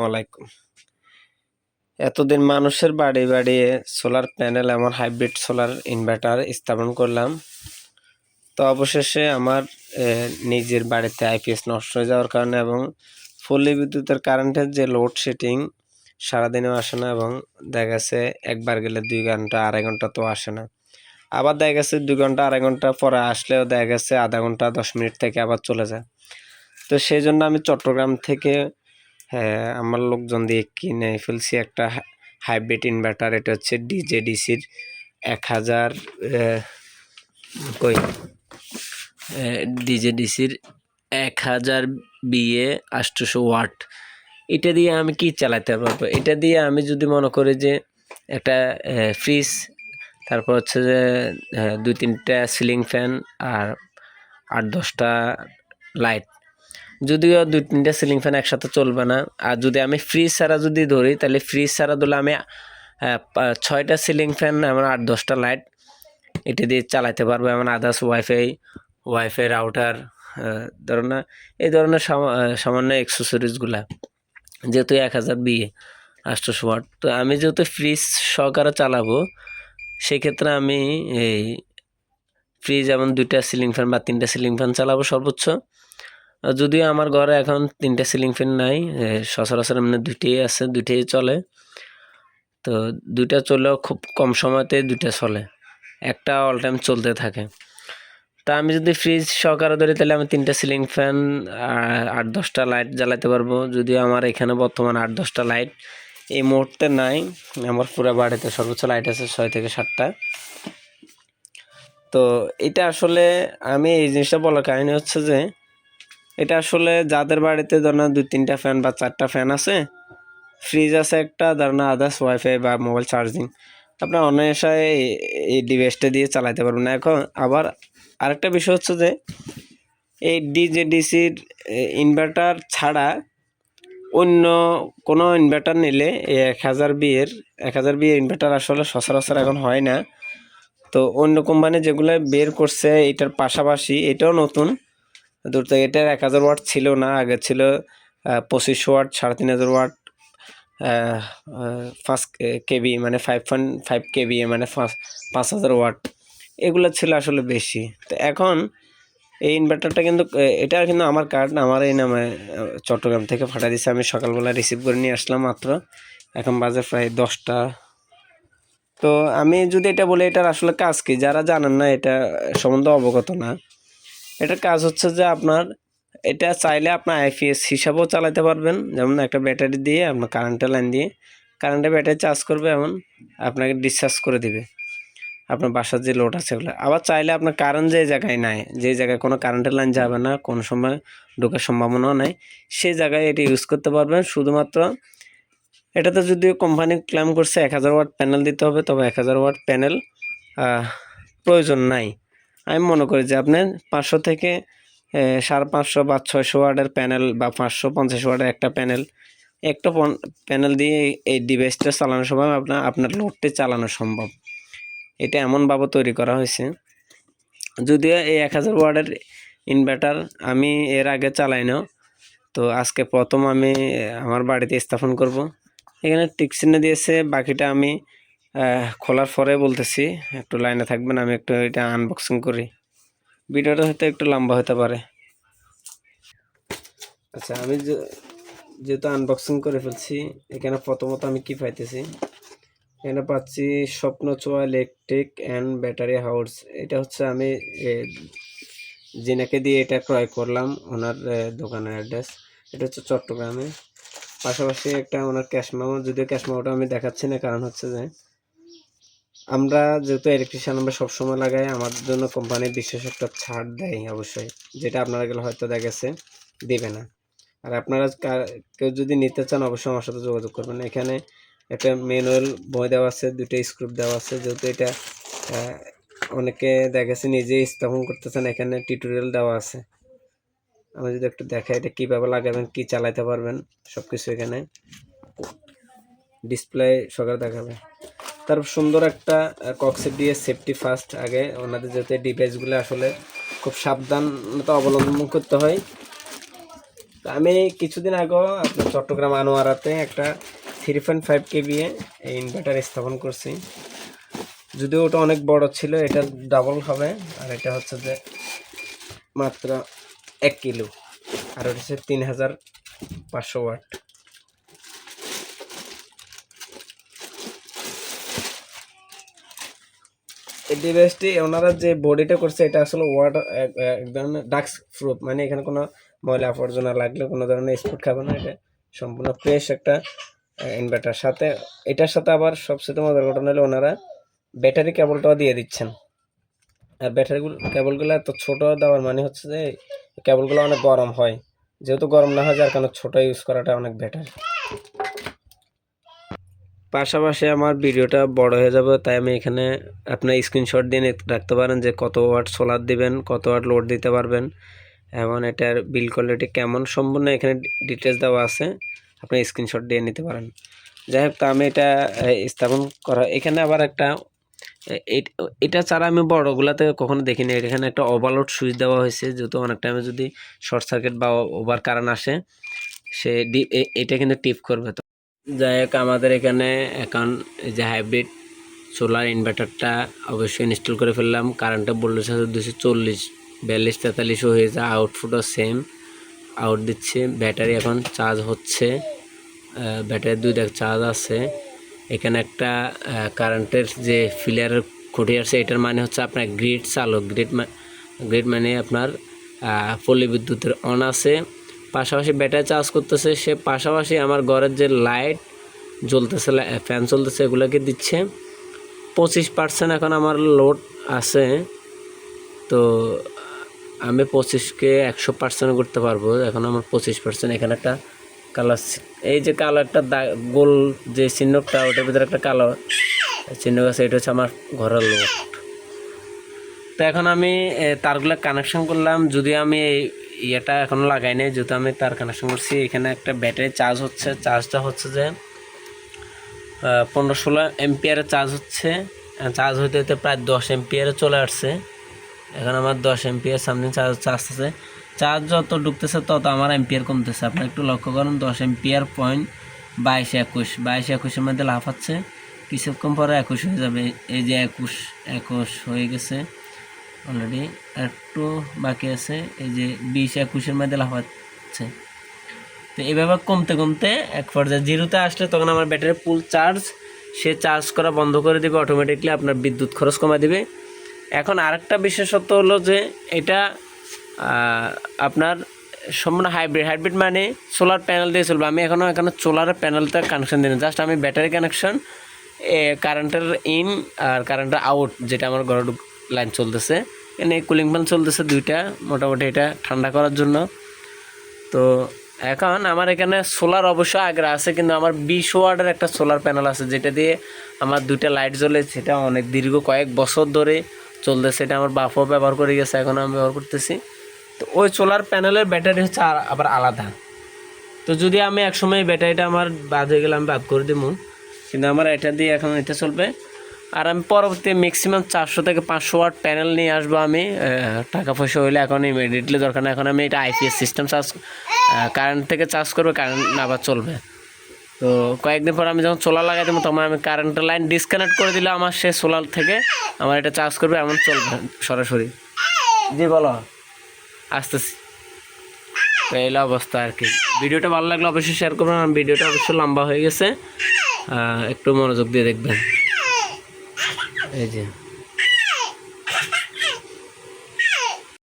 ওয়ালাইকুম এতদিন মানুষের বাড়ি বাড়ি সোলার প্যানেল এমন হাইব্রিড সোলার ইনভার্টার স্থাপন করলাম। তো অবশেষে আমার নিজের বাড়িতে আইপিএস নষ্ট হয়ে যাওয়ার কারণে এবং ফুললি বিদ্যুতের কারেন্টের যে লোড সেটিং সারাদিনেও আসে না এবং দেখা গেছে একবার গেলে দুই ঘণ্টা, আড়াই ঘণ্টা তো আসে না। আবার দেখা গেছে দুই ঘণ্টা, আড়াই ঘণ্টা পরে আসলেও দেখা গেছে আধা ঘণ্টা, দশ মিনিট থেকে আবার চলে যায়। তো সেই জন্য আমি চট্টগ্রাম থেকে হ্যাঁ আমার লোকজন দিয়ে কিনে ফেলছি একটা হাইব্রিড ইনভার্টার এটা হচ্ছে ডিজেডিসির এক হাজার কই? ডিজেডিসির এক হাজার বিয়ে আটশোশো ওয়াট। এটা দিয়ে আমি কি চালাতে পারব? এটা দিয়ে আমি যদি মনে করি যে একটা ফ্রিজ তারপর হচ্ছে যে দুই তিনটা সিলিং ফ্যান আর আট দশটা লাইট যদিও দুই তিনটা সিলিং ফ্যান একসাথে চলবে না। আর যদি আমি ফ্রিজ ছাড়া যদি ধরি, তাহলে ফ্রিজ ছাড়া ধরলে আমি ছয়টা সিলিং ফ্যান এমন আট, দশটা লাইট এটা দিয়ে চালাতে পারব। এমন আদার্স ওয়াইফাই ওয়াইফাই রাউটার ধরো না, এই ধরনের সামা- সামান্য অ্যাক্সেসরিজগুলা যেহেতু এক হাজার বিয়ে আটশোশো ওয়াট তো আমি যেহেতু ফ্রিজ সহকারে চালাবো, সেক্ষেত্রে আমি এই ফ্রিজ এমন দুইটা সিলিং ফ্যান বা তিনটা সিলিং ফ্যান চালাবো সর্বোচ্চ। যদিও আমার ঘরে এখন তিনটে সিলিং ফ্যান নাই সচরাচর এমনি দুইটাই আছে, দুইটাই চলে। তো দুইটা চললেও খুব কম সময়তে দুইটা চলে, একটা অল টাইম চলতে থাকে। তা আমি যদি ফ্রিজ সহকারে ধরি, তাহলে আমি তিনটা সিলিং ফ্যান আট, দশটা লাইট জ্বালাতে পারব। যদিও আমার এখানে বর্তমান আট, দশটা লাইট এই মুহূর্তে নাই, আমার পুরো বাড়িতে সর্বোচ্চ লাইট আছে ছয় থেকে সাতটা। তো এটা আসলে আমি এই জিনিসটা বলার কাহিনী হচ্ছে যে এটা আসলে যাদের বাড়িতে ধর না দুই তিনটা ফ্যান বা চারটা ফ্যান আছে ফ্রিজ আছে একটা ধর না আদার্স ওয়াইফাই বা মোবাইল চার্জিং আপনার অনায়াসায় এই- ডিভাইসটা দিয়ে চালাতে পারবেন। না এখন আবার আরেকটা বিষয় হচ্ছে যে, এই ডিজেডিসির ইনভার্টার ছাড়া অন্য কোনো ইনভার্টার নিলে এক হাজার বিয়ের এক হাজার বিয়ের ইনভার্টার আসলে সচরাচর এখন হয় না। তো অন্য কোম্পানি যেগুলো বের করছে, এটার পাশাপাশি এটাও নতুন। দূর থেকে এটার এক হাজার ওয়াট ছিল না, আগে ছিল পঁচিশ ওয়াট, সাড়ে তিন হাজার ওয়াট পাঁচ কেবি মানে ফাইভ পয়েন্ট ফাইভ কেবি মানে পাঁচ হাজার ওয়াট। এগুলো ছিল আসলে বেশি। তো এখন এই ইনভার্টারটা কিন্তু এটা কিন্তু আমার কার্ড আমার এই নামে চট্টগ্রাম থেকে ফাটা দিছে। আমি সকালবেলা রিসিভ করে নিয়ে আসলাম মাত্র। এখন বাজে প্রায় দশটা। তো আমি যদি এটা বলি, এটার আসলে কাজ কি? যারা জানেন না, এটা সম্বন্ধে অবগত না। এটার কাজ হচ্ছে যে আপনার এটা চাইলে আপনার আইপিএস হিসাবেও চালাতে পারবেন। যেমন একটা ব্যাটারি দিয়ে আপনার কারেন্টের লাইন দিয়ে। কারেন্টের ব্যাটারি চার্জ করবে এমন, আপনাকে ডিসচার্জ করে দিবে। আপনার বাসার যে লোড আছে ওগুলো। আবার চাইলে আপনার কারেন্ট যে জায়গায় নাই, যে জায়গায় কোনো কারেন্টের লাইন যাবে না, কোনো সময় ঢোকার সম্ভাবনাও নাই সেই জায়গায় এটা ইউজ করতে পারবেন। শুধুমাত্র এটাতে যদিও কোম্পানি ক্লেম করছে এক হাজার ওয়াট প্যানেল দিতে হবে, তবে এক হাজার ওয়াট প্যানেল প্রয়োজন নাই। আমি মনে করি যে আপনি পাঁচশো থেকে সাড়ে পাঁচশো বা ছয়শো ওয়ার্ডের প্যানেল বা পাঁচশো, পঞ্চাশ ওয়ার্ডের একটা প্যানেল একটা প্যানেল দিয়ে এই- ডিভাইসটা চালানো সম্ভব আপনার আপনার লোডটি চালানো সম্ভব। এটা এমনভাবে তৈরি করা হয়েছে। যদিও এই এক হাজার ওয়ার্ডের ইনভার্টার আমি এর আগে চালাই না, তো আজকে প্রথম আমি আমার বাড়িতে স্থাপন করব। এখানে টিক দিয়েছে, বাকিটা আমি খোলার পরে বলতেছি, একটু লাইনে থাকবেন, আমি একটু এটা আনবক্সিং করি। ভিডিওটা হয়তো একটু লম্বা হতে পারে। আচ্ছা আমি যেহেতু আনবক্সিং করে ফেলছি, এখানে প্রথমত আমি কি পাইতেছি? এখানে পাচ্ছি স্বপ্ন ছোঁয়া ইলেকট্রিক অ্যান্ড ব্যাটারি হাউস এটা হচ্ছে আমি জিনাকে দিয়ে এটা ক্রয় করলাম, ওনার দোকানের অ্যাড্রেস এটা হচ্ছে চট্টগ্রামে। পাশাপাশি একটা ওনার ক্যাশ যদিও ক্যাশ আমি দেখাচ্ছি না, কারণ হচ্ছে যে আমরা যেহেতু ইলেকট্রিশিয়ান আমরা সবসময় লাগাই আমাদের জন্য কোম্পানি বিশেষ একটা ছাড় দেয় অবশ্যই। যেটা আপনারা গেলে হয়তো দেখা গেছে, দেবে না। আর আপনারা কেউ যদি নিতে চান, অবশ্যই আমার সাথে যোগাযোগ করবেন। এখানে একটা ম্যানুয়াল বই দেওয়া আছে দুটো স্ক্রুপ দেওয়া আছে। যেহেতু এটা অনেকে দেখা গেছে নিজেই স্থাপন করতেছেন, এখানে টিউটোরিয়াল দেওয়া আছে। আমি যদি একটু দেখাই এটা কীভাবে লাগাবেন, কী চালাতে পারবেন সব কিছু এখানে ডিসপ্লে সকালে দেখাবে। তার সুন্দর একটা কক্সেট দিয়ে সেফটি ফার্স্ট আগে। ওনাদের যাতে ডিভাইসগুলো আসলে খুব সাবধানতা অবলম্বন করতে হয়। আমি কিছুদিন আগেও আপনার চট্টগ্রাম আনোয়ারাতে একটা থ্রি পয়েন্ট ফাইভ কেবি এই ইনভার্টার স্থাপন করছি। যদিও ওটা অনেক বড় ছিল, এটা ডাবল হবে। আর এটা হচ্ছে যে মাত্র এক কিলো। আর ওটা হচ্ছে তিন হাজার পাঁচশো ওয়াট। ডিভাইসটি ওনারা যে বডিটা করছে, এটা আসলে ওয়াটার এক ধরনের ডাক্স প্রুফ মানে এখানে কোনো ময়লা আবর্জনা লাগলে কোনো ধরনের স্পট খাবে না, এটা সম্পূর্ণ ফ্রেশ একটা ইনভার্টার সাথে, এটার সাথে আবার সবচেয়ে মজার ঘটনা হলো ওনারা ব্যাটারি কেবলটাও দিয়ে দিচ্ছেন। আর ব্যাটারিগুলো কেবলগুলো এত ছোটো দেওয়ার মানে হচ্ছে যে কেবলগুলো অনেক গরম হয়। যেহেতু গরম না হয়, যার কারণে ছোটো ইউজ করাটা অনেক বেটার পাশাপাশি আমার ভিডিওটা বড় হয়ে যাবে, তাই আমি এখানে আপনার স্ক্রিনশট দিয়ে রাখতে পারেন যে কত ওয়াট সোলার দিবেন, কত ওয়াট লোড দিতে পারবেন। এবং এটার বিল কোয়ালিটি কেমন সম্পূর্ণ এখানে ডিটেলস দেওয়া আছে, আপনি স্ক্রিনশট দিয়ে নিতে পারেন। যাই হোক, তো আমি এটা স্থাপন করা এখানে আবার একটা এটা ছাড়া আমি বড়গুলাতে কখনো দেখিনি। এখানে একটা ওভারলোড সুইচ দেওয়া হয়েছে, যেহেতু অনেক টাইমে যদি শর্ট সার্কিট বা ওভার কারেন্ট আসে, সে এটা কিন্তু টিপ করবে। যাই হোক আমাদের এখানে এখন যে হাইব্রিড সোলার ইনভার্টারটা অবশ্যই ইনস্টল করে ফেললাম। কারেন্টটা বলল সাথে দুশো চল্লিশ, বিয়াল্লিশ তেতাল্লিশও হয়ে যায় আউটপুটও সেম আউট দিচ্ছে। ব্যাটারি এখন চার্জ হচ্ছে। ব্যাটারি দুই দেখ চার্জ আছে। এখানে একটা কারেন্টের যে ফিলারের খুঁটি আছে, এটার মানে হচ্ছে আপনার গ্রিড চালক। গ্রিড গ্রিড মানে আপনার পল্লী বিদ্যুতের অন আছে। পাশাপাশি ব্যাটারি চার্জ করতেছে, সে পাশাপাশি আমার ঘরের যে লাইট জ্বলতেছে ফ্যান চলতেছে এগুলোকে দিচ্ছে। পঁচিশ পার্সেন্ট এখন আমার লোড আছে। তো আমি পঁচিশকে একশো পার্সেন্ট করতে পারব। এখন আমার পঁচিশ পার্সেন্ট, এখানে একটা কালার এই যে কালারটা দা- গোল যে চিহ্নটা, ওটার ভিতরে একটা কালো চিহ্ন আছে, এটা হচ্ছে আমার ঘরের লোড। তো এখন আমি তারগুলো কানেকশন করলাম। যদি আমি এই ইয়েটা এখনও লাগাই নাই, যেহেতু আমি তার কানেকশন করছি। এখানে একটা ব্যাটারি চার্জ হচ্ছে। চার্জটা হচ্ছে যে পনেরো ষোলো এমপিয়ারে চার্জ হচ্ছে। চার্জ হইতে হইতে প্রায় দশ এমপিয়ারে চলে আসছে। এখন আমার দশ এমপিয়ার সামনে চার্জ চার্জ আছে। চার্জ যত ঢুকতেছে, তত আমার এমপিয়ার কমতেছে। আপনি একটু লক্ষ্য করুন, দশ এমপিয়ার পয়েন্ট বাইশ একুশ। বাইশ একুশের মধ্যে লাফাচ্ছে। কিছুক্ষণ পরে একুশ হয়ে যাবে। এই যে একুশ একুশ হয়ে গেছে। অলরেডি একটু বাকি আছে, এই যে বিশ একুশের মধ্যে লাফাচ্ছে তো এইভাবে কমতে কমতে এক পর্যায়ে জিরোতে আসলে তখন আমার ব্যাটারি ফুল চার্জ, সে চার্জ করা বন্ধ করে দেবে অটোমেটিকলি আপনার বিদ্যুৎ খরচ কমা দিবে। এখন আরেকটা বিশেষত্ব হলো যে এটা আপনার সম্পূর্ণ হাইব্রিড হাইব্রিড মানে সোলার প্যানেল দিয়ে চলবে। আমি এখনও এখানে সোলার প্যানেলটা কানেকশন দিই জাস্ট আমি ব্যাটারি কানেকশন কারেন্টের ইন আর কারেন্টের আউট যেটা আমার ঘরে লাইন চলতেছে। এখানে কুলিং ফ্যান চলতেছে দুইটা, মোটামুটি এটা ঠান্ডা করার জন্য। তো এখন আমার এখানে সোলার অবশ্য আগ্রা আছে, কিন্তু আমার বিশ ওয়ার্ডের একটা সোলার প্যানেল আছে, যেটা দিয়ে আমার দুইটা লাইট জ্বলে সেটা অনেক দীর্ঘ কয়েক বছর ধরে চলতেছে, এটা আমার বাপও ব্যবহার করে গেছে, এখন আমি ব্যবহার করতেছি। তো ওই সোলার প্যানেলের ব্যাটারি হচ্ছে আবার আলাদা। তো যদি আমি একসময় ব্যাটারিটা আমার বাদ হয়ে গেলে আমি বাদ করে দেবো কিন্তু আমার এটা দিয়ে এখন এটা চলবে। আর আমি পরবর্তী ম্যাক্সিমাম চারশো থেকে পাঁচশো ওয়াট প্যানেল নিয়ে আসব আমি। টাকা পয়সা হইলে এখন ইমিডিয়েটলি দরকার না। এখন আমি এটা আইপিএস সিস্টেম চার্জ কারেন্ট থেকে চার্জ করব কারেন্ট আবার চলবে। তো কয়েকদিন পর আমি যখন সোলার লাগাই দেবো, তখন আমি কারেন্টের লাইন ডিসকানেক্ট করে দিলে আমার সে সোলার থেকে আমার এটা চার্জ করবে, এমন চলবে সরাসরি। জি, বলো। আসতেছি। তো এই অবস্থা আর কি। ভিডিওটা ভালো লাগলে অবশ্যই শেয়ার করবেন। ভিডিওটা অবশ্যই লম্বা হয়ে গেছে। একটু মনোযোগ দিয়ে দেখবেন। এই যে।